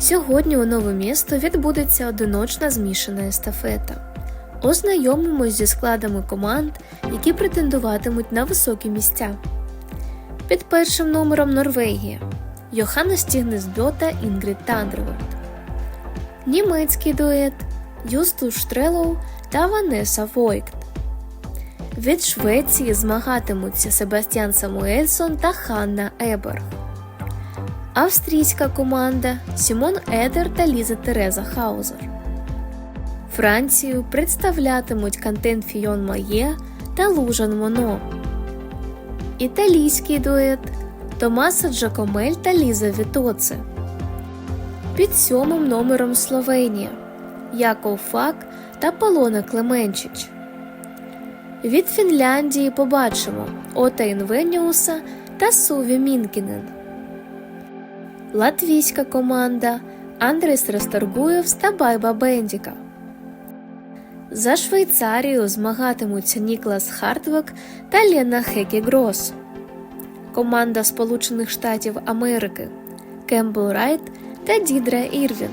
Сьогодні у нове місто відбудеться одиночна змішана естафета. Ознайомимось зі складами команд, які претендуватимуть на високі місця. Під першим номером Норвегія Йоханна Стігнесбьо та Інгрід Тандервольд. Німецький дует Юстус Штрелоу та Ванеса Войкт. Від Швеції змагатимуться Себастьян Самуельсон та Ханна Еберг. Австрійська команда Сімон Едер та Ліза Тереза Хаузер. Францію представлятимуть Кантен Фійон Має та Лужан Моно. Італійський дует Томаса Джакомель та Ліза Вітоце. Під сьомим номером Словенія Яков Фак та Полона Клеменчич. Від Фінляндії побачимо Ота Інвеніуса та Суві Мінкінен. Латвійська команда Андрес Расторгуєвс та Байба Бендіка. За Швейцарію змагатимуться Ніклас Хартвек та Лена Хекі Грос. Команда Сполучених Штатів Америки Кембл Райт та Дідра Ірвін.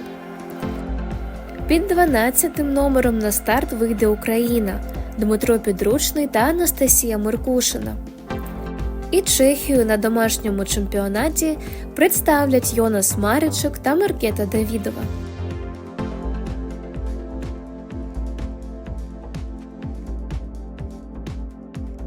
Під 12 номером на старт вийде Україна Дмитро Підручний та Анастасія Меркушина. І Чехію на домашньому чемпіонаті представлять Йонас Маричок та Маркета Давідова.